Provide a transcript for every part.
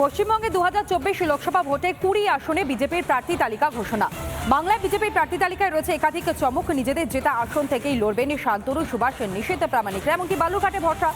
পশ্চিমবঙ্গে দু লোকসভা ভোটে কুড়ি আসনে বিজেপির প্রার্থী তালিকা ঘোষণা। বাংলায় বিজেপির প্রার্থী তালিকায় রয়েছে একাধিক চমক, নিজেদের জেতা আসন থেকেই লড়বেন শান্তনু, সুভাষ নিষেধ প্রামাণিকরা এমনকি বালুরঘাটে ভরসা।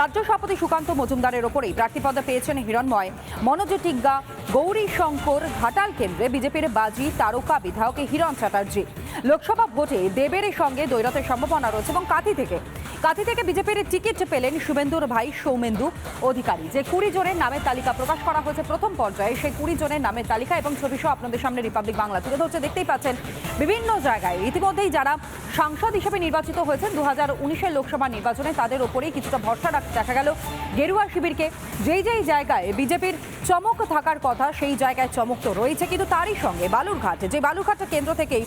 রাজ্য সভাপতি সুকান্ত মজুমদারের ওপরেই প্রার্থীপদে পেয়েছেন হিরণময়। মনোজ টিগ্গা, গৌরী শঙ্কর, ঘাটাল কেন্দ্রে বিজেপির বাজি তারকা বিধায়ক হিরণ চ্যাটার্জি। লোকসভা ভোটে দেবের সঙ্গে দৈরতের সম্ভাবনা রয়েছে এবং কাঁথি থেকে কাঁথি থেকে বিজেপির টিকিট পেলেন শুভেন্দুর ভাই সৌমেন্দু অধিকারী। যে কুড়ি জনের নামের তালিকা প্রকাশ করা হয়েছে প্রথম পর্যায়ে, সেই কুড়ি জনের নামের তালিকা এবং ছবি সহ আপনাদের সামনে রিপাবলিক বাংলা তুলে ধরছে। দেখতেই পাচ্ছেন, বিভিন্ন জায়গায় ইতিমধ্যেই যারা সাংসদ হিসেবে নির্বাচিত হয়েছেন দু হাজার উনিশের লোকসভা নির্বাচনে তাদের ওপরেই কিছুটা ভরসা রাখতে দেখা গেল গেরুয়া শিবিরকে। যেই যেই জায়গায় বিজেপির চমক থাকার কথা, সেই জায়গায় চমক তো রয়েছে। কিন্তু তারই সঙ্গে বালুরঘাট, যে বালুরঘাট কেন্দ্র থেকেই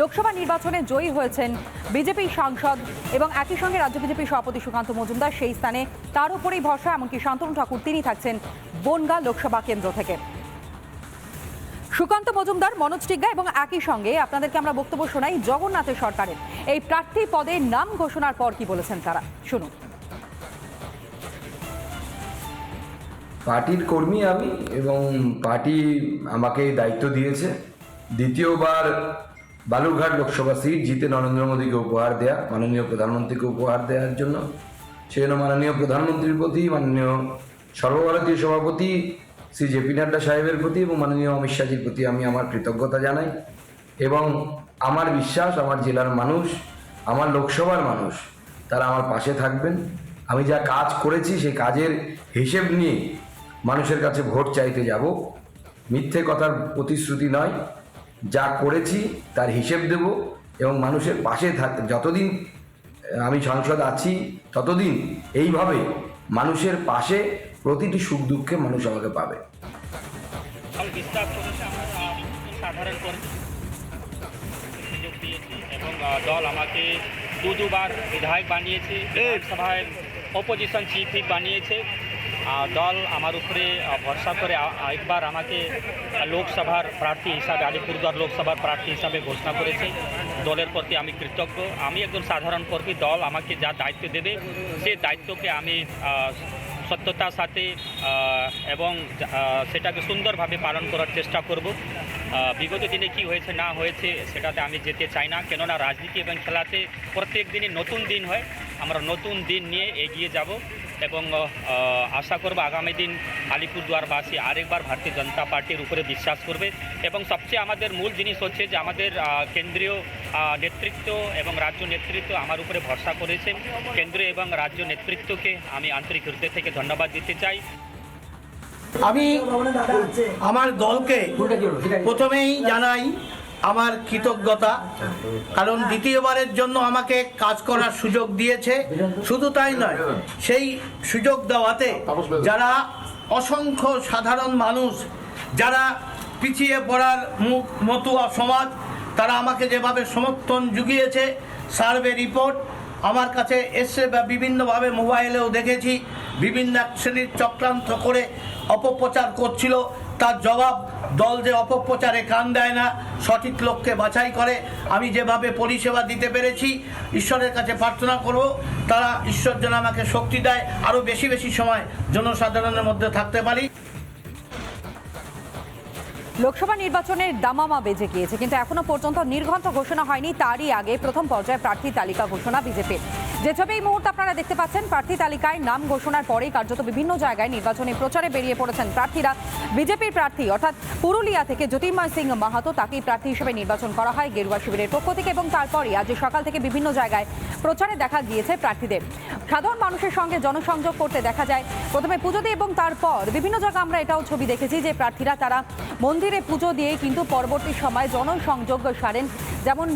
লোকসভা নির্বাচনে জয়ী হয়েছেন বিজেপি সাংসদ এবং একই সঙ্গে রাজ্য বিজেপির সভাপতি সুকান্ত মজুমদার। সেই স্থানে তার উপরেই ভরসা, এমনকি শান্তনু ঠাকুর তিনি থাকছেন বনগা লোকসভা কেন্দ্র থেকে। সুকান্ত মজুমদার, মনোজ টিগ্গা এবং একই সঙ্গে আপনাদেরকে আমরা বক্তব্য শোনাই জগন্নাথের সরকারের। এই প্রার্থী পদের নাম ঘোষণার পর কি বলেছেন তারা? শুনুন। পার্টির কর্মী আমি এবং পার্টি আমাকে দায়িত্ব দিয়েছে। দ্বিতীয়বার বালুরঘাট লোকসভা সিট জিতে নরেন্দ্র মোদীকে উপহার দেয়া, মাননীয় প্রধানমন্ত্রীকে উপহার দেওয়ার জন্য। সেজন্য মাননীয় প্রধানমন্ত্রীর প্রতি, মাননীয় সর্বভারতীয় সভাপতি শ্রী জেপি নাড্ডা সাহেবের প্রতি এবং মাননীয় অমিত শাহজির প্রতি আমি আমার কৃতজ্ঞতা জানাই। এবং আমার বিশ্বাস, আমার জেলার মানুষ, আমার লোকসভার মানুষ, তারা আমার পাশে থাকবেন। আমি যা কাজ করেছি, সেই কাজের হিসেব নিয়ে মানুষের কাছে ভোট চাইতে যাব। মিথ্যে কথার প্রতিশ্রুতি নয়। যা করেছি তার হিসেব দেব এবং মানুষের পাশে থাক যতদিন আমি সাংসদ আছি ততদিন এইভাবে মানুষের পাশে প্রতিটি সুখ দুঃখে মানুষ আমাকে পাবে। সাধারণ সুযোগ দিয়েছি এবং দল আমাকে দু দুবার বিধায়ক বানিয়েছে বিধানসভায় অপোজিশন চিফ বানিয়েছে। দল আমার উপরে ভরসা করে একবার আমাকে লোকসভার প্রার্থী হিসাবে, আলিপুরদুয়ার লোকসভার প্রার্থী হিসাবে ঘোষণা করেছে। দলের প্রতি আমি কৃতজ্ঞ। আমি একজন সাধারণ কর্মী, দল আমাকে যা দায়িত্ব দেবে সেই দায়িত্বকে আমি সত্যতার সাথে এবং সেটাকে সুন্দরভাবে পালন করার চেষ্টা করব। বিগত দিনে কি হয়েছে, না হয়েছে, সেটাতে আমি যেতে চাই না। কেননা রাজনীতি এবং খেলাতে প্রত্যেক দিনই নতুন দিন হয়। আমরা নতুন দিন নিয়ে এগিয়ে যাব। এবং আশা করব আগামী দিন আলিপুরদুয়ারবাসী আরেকবার ভারতীয় জনতা পার্টির উপরে বিশ্বাস করবে। এবং সবচেয়ে আমাদের মূল জিনিস হচ্ছে যে আমাদের কেন্দ্রীয় নেতৃত্ব এবং রাজ্য নেতৃত্ব আমার উপরে ভরসা করেছেন। কেন্দ্রীয় এবং রাজ্য নেতৃত্বকে আমি আন্তরিক হৃদয় থেকে ধন্যবাদ দিতে চাই। আমি আমার দলকে প্রথমেই জানাই আমার কৃতজ্ঞতা। কারণ দ্বিতীয়বারের জন্য আমাকে কাজ করার সুযোগ দিয়েছে। শুধু তাই নয়, সেই সুযোগ দেওয়াতে যারা অসংখ্য সাধারণ মানুষ, যারা পিছিয়ে পড়ার মুখ মতুয়া সমাজ, তারা আমাকে যেভাবে সমর্থন জুগিয়েছে, সার্ভে রিপোর্ট আমার কাছে এসছে বা বিভিন্নভাবে মোবাইলেও দেখেছি, বিভিন্ন শ্রেণির চক্রান্ত করে অপপ্রচার করছিল। তার জবাব, দল যে অপপ্রচারে কান দেয় না, সঠিক লোককে বাছাই করে। আমি যেভাবে পরিষেবা দিতে পেরেছি, ঈশ্বরের কাছে প্রার্থনা করব, তারা ঈশ্বর যেন আমাকে শক্তি দেয় আরও বেশি বেশি সময় জনসাধারণের মধ্যে থাকতে পারি। লোকসভা নির্বাচনের দামামা বেজে গিয়েছে, কিন্তু এখনও পর্যন্ত নির্ঘণ্ট ঘোষণা হয়নি, তারই আগে প্রথম পর্যায়ে প্রার্থী তালিকা ঘোষণা বিজেপির। যে ছবি এই মুহূর্তে আপনারা দেখতে পাচ্ছেন, প্রার্থী তালিকায় নাম ঘোষণার পরেই কার্যত বিভিন্ন জায়গায় নির্বাচনী প্রচারে বেরিয়ে পড়েছেন প্রার্থীরা। বিজেপির প্রার্থী অর্থাৎ পুরুলিয়া থেকে জ্যোতির্ময় সিং মাহাতো তাকেই প্রার্থী হিসেবে নির্বাচন করা হয় গেরুয়া শিবিরের পক্ষ থেকে এবং তারপরই আজ সকাল থেকে বিভিন্ন জায়গায় প্রচারে দেখা গিয়েছে প্রার্থীদের। সাধারণ মানুষের সঙ্গে জনসংযোগ করতে দেখা যায়। প্রথমে পুজো দিয়ে এবং তারপর বিভিন্ন জায়গায় আমরা এটাও ছবি দেখেছি যে প্রার্থীরা তারা মন্দিরে পুজো দিয়ে কিন্তু পরবর্তী সময় জনসংযোগ সারেন। যেমন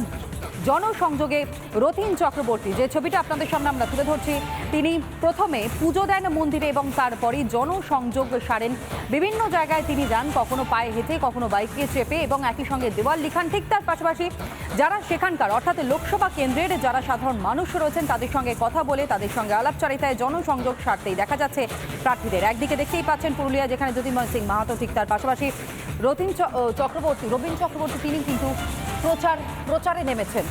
জনসংযোগে রথীন চক্রবর্তী। যে ছবিটা আপনাদের সামনে আমরা তুলে ধরছি, তিনি প্রথমে পুজো দেন মন্দিরে এবং তারপরে জনসংযোগ সারেন। বিভিন্ন জায়গায় তিনি যান, কখনো পায়ে হেঁটে, কখনো বাইকে চেপে এবং একই সঙ্গে দেওয়াল লিখান ঠিক তার পাশাপাশি যারা সেখানকার, অর্থাৎ লোকসভা কেন্দ্রের যারা সাধারণ মানুষ রয়েছেন, তাদের সঙ্গে কথা বলে, তাদের সঙ্গে আলাপচারিতায় জনসংযোগ সারতেই দেখা যাচ্ছে প্রার্থীদের। একদিকে দেখতেই পাচ্ছেন পুরুলিয়া, যেখানে জ্যোতির্ময় সিং মাহাতো ঠিক তার পাশাপাশি রতিন চক্রবর্তী রবীন চক্রবর্তী, তিনি কিন্তু প্রচার প্রচারে নেমেছেন।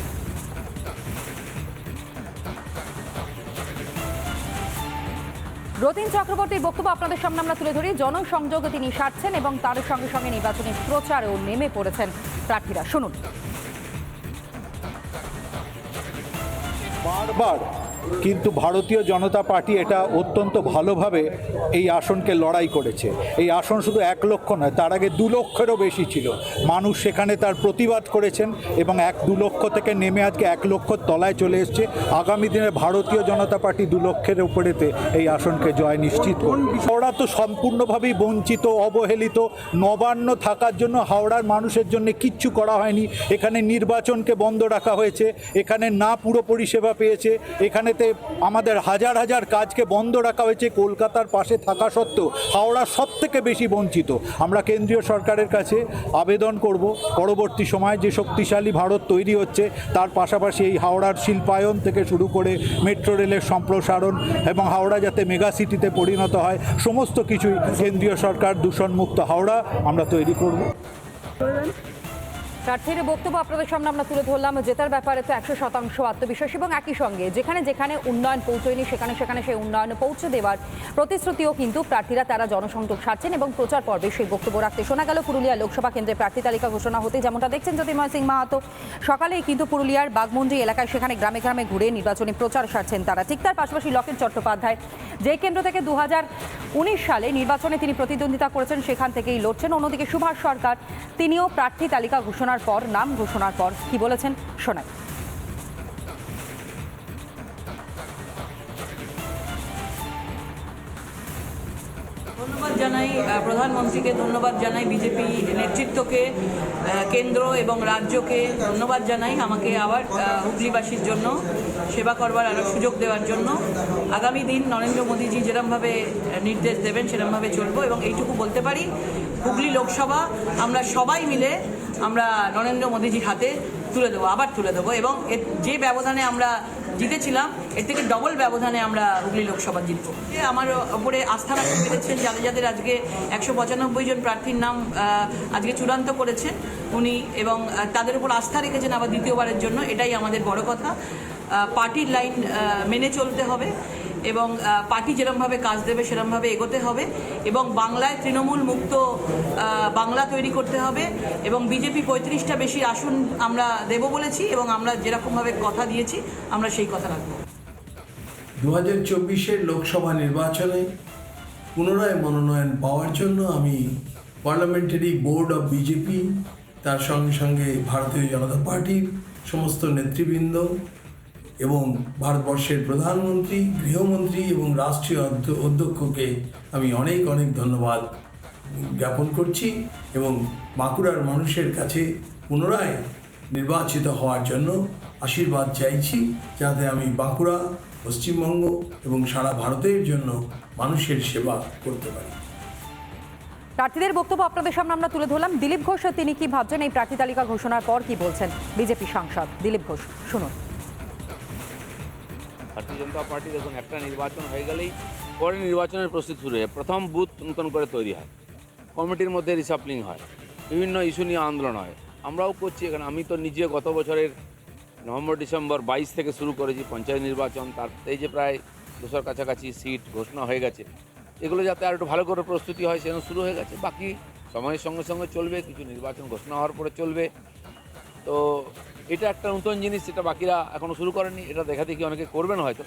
রতিন চক্রবর্তীর বক্তব্য আপনাদের সামনে আমরা তুলে ধরি। জনসংযোগ তিনি সারছেন এবং তার সঙ্গে সঙ্গে নির্বাচনী প্রচারেও নেমে পড়েছেন প্রার্থীরা। শুনুন। বারবার কিন্তু ভারতীয় জনতা পার্টি এটা অত্যন্ত ভালোভাবে এই আসনকে লড়াই করেছে। এই আসন শুধু এক লক্ষ নয়, তার আগে দু লক্ষেরও বেশি ছিল। মানুষ সেখানে তার প্রতিবাদ করেছেন এবং এক দু লক্ষ থেকে নেমে আজকে এক লক্ষ তলায় চলে এসছে। আগামী দিনে ভারতীয় জনতা পার্টি দু লক্ষের উপরেতে এই আসনকে জয় নিশ্চিত হাওড়া তো সম্পূর্ণভাবেই বঞ্চিত, অবহেলিত, নবান্ন থাকার জন্য হাওড়ার মানুষের জন্য কিচ্ছু করা হয়নি। এখানে নির্বাচনকে বন্ধ রাখা হয়েছে, এখানে না পুরো পরিষেবা পেয়েছে এখানেতে আমাদের হাজার হাজার কাজকে বন্ধ রাখা হয়েছে, কলকাতার পাশে থাকা সত্ত্বেও হাওড়া সব থেকে বেশি বঞ্চিত। আমরা কেন্দ্রীয় সরকারের কাছে আবেদন করব, পরবর্তী সময়ে যে শক্তিশালী ভারত তৈরি হচ্ছে, তার পাশাপাশি এই হাওড়ার শিল্পায়ন থেকে শুরু করে মেট্রো রেলের সম্প্রসারণ এবং হাওড়া যাতে মেগা সিটিতে পরিণত হয়, সমস্ত কিছুই কেন্দ্রীয় সরকার দূষণমুক্ত হাওড়া আমরা তৈরি করব। প্রার্থীর বক্তব্য আপনাদের সামনে আমরা তুলে ধরলাম। জেতার ব্যাপারে তো একশো শতাংশ আত্মবিশ্বাস এবং একই সঙ্গে যেখানে যেখানে উন্নয়ন পৌঁছয়নি, সেখানে সেখানে সেই উন্নয়ন পৌঁছে দেওয়ার প্রতিশ্রুতিও কিন্তু প্রার্থীরা তারা জনসংযোগ সারছেন এবং প্রচার পর্বে সেই বক্তব্য রাখতে শোনা গেল পুরুলিয়া লোকসভা কেন্দ্রে প্রার্থী তালিকা ঘোষণা হতে যেমনটা দেখছেন জ্যোতির্ময় সিং মাহাতো। সকালেই কিন্তু পুরুলিয়ার বাগমুন্ডি এলাকায় সেখানে গ্রামে গ্রামে ঘুরে নির্বাচনী প্রচার সারছেন তারা। ঠিক তার পাশাপাশি লকেট চট্টোপাধ্যায়, যে কেন্দ্র থেকে দু সালে নির্বাচনে তিনি প্রতিদ্বন্দ্বিতা করেছেন, সেখান থেকেই লড়ছেন। অন্যদিকে সুভাষ সরকার, তিনিও প্রার্থী তালিকা ঘোষণার পর, নাম ঘোষণার পর কি বলেছেন শোনাই ধন্যবাদ জানাই প্রধানমন্ত্রীকে, ধন্যবাদ জানাই বিজেপি নেতৃত্বকে কেন্দ্র এবং রাজ্যকে, ধন্যবাদ জানাই আমাকে আবার হুগলিবাসীর জন্য, সেবা করবার আরও সুযোগ দেওয়ার জন্য। আগামী দিন নরেন্দ্র মোদীজি যেরমভাবে নির্দেশ দেবেন, সেরমভাবে চলবো এবং এইটুকু বলতে পারি হুগলি লোকসভা আমরা সবাই মিলে আমরা নরেন্দ্র মোদীজির হাতে তুলে দেবো, আবার তুলে দেবো এবং এর যে ব্যবধানে আমরা জিতেছিলাম, এর থেকে ডবল ব্যবধানে আমরা হুগলি লোকসভা জিতবো। আমার ওপরে আস্থা রাখতে পেরেছেন যাদের যাদের আজকে একশো পঁচানব্বই জন প্রার্থীর নাম আজকে চূড়ান্ত করেছেন উনি এবং তাদের উপর আস্থা রেখেছেন আবার দ্বিতীয়বারের জন্য, এটাই আমাদের বড় কথা। পার্টির লাইন মেনে চলতে হবে। এবং পার্টি যেরমভাবে কাজ দেবে সেরমভাবে এগোতে হবে এবং বাংলায় তৃণমূল মুক্ত বাংলা তৈরি করতে হবে এবং বিজেপি পঁয়ত্রিশটা বেশি আসন আমরা দেব বলেছি এবং আমরা যেরকমভাবে কথা দিয়েছি, আমরা সেই কথা রাখব। দু হাজার চব্বিশের লোকসভা নির্বাচনে পুনরায় মনোনয়ন পাওয়ার জন্য আমি পার্লামেন্টারি বোর্ড অফ বিজেপি, তার সঙ্গে সঙ্গে ভারতীয় জনতা পার্টির সমস্ত নেতৃবৃন্দ এবং ভারতবর্ষের প্রধানমন্ত্রী, গৃহমন্ত্রী এবং রাষ্ট্রীয় অধ্য- অধ্যক্ষকে আমি অনেক অনেক ধন্যবাদ জ্ঞাপন করছি এবং বাঁকুড়ার মানুষের কাছে পুনরায় নির্বাচিত হওয়ার জন্য আশীর্বাদ চাইছি যাতে আমি বাঁকুড়া, পশ্চিমবঙ্গ এবং সারা ভারতের জন্য মানুষের সেবা করতে পারি। প্রার্থীদের বক্তব্য আপনাদের সামনে আমরা তুলে ধরলাম। দিলীপ ঘোষ, তিনি কি ভাবছেন? এই প্রার্থী তালিকা ঘোষণার পর কি বলছেন? বিজেপি সাংসদ দিলীপ ঘোষ, শুনুন। ভারতীয় জনতা পার্টি দেখুন, একটা নির্বাচন হয়ে গেলেই পরে নির্বাচনের প্রস্তুতি শুরু হয়। প্রথম বুথ নতুন করে তৈরি হয়। কমিটির মধ্যে রিসাপলিং হয়। বিভিন্ন ইস্যু নিয়ে আন্দোলন হয়। আমরাও করছি এখানে। আমি তো নিজে গত বছরের নভেম্বর, ডিসেম্বর বাইশ থেকে শুরু করেছি পঞ্চায়েত নির্বাচন। তার এই যে প্রায় দুশোর কাছাকাছি সিট ঘোষণা হয়ে গেছে। এগুলো যাতে আর একটু ভালো করে প্রস্তুতি হয়, সেজন্য শুরু হয়ে গেছে। বাকি সময়ের সঙ্গে সঙ্গে চলবে। কিছু নির্বাচন ঘোষণা হওয়ার পরে চলবে। তো এটা একটা নতুন জিনিস, যেটা বাকিরা এখনও শুরু করেনি এটা দেখা দেখি অনেকে করবেন হয়তো।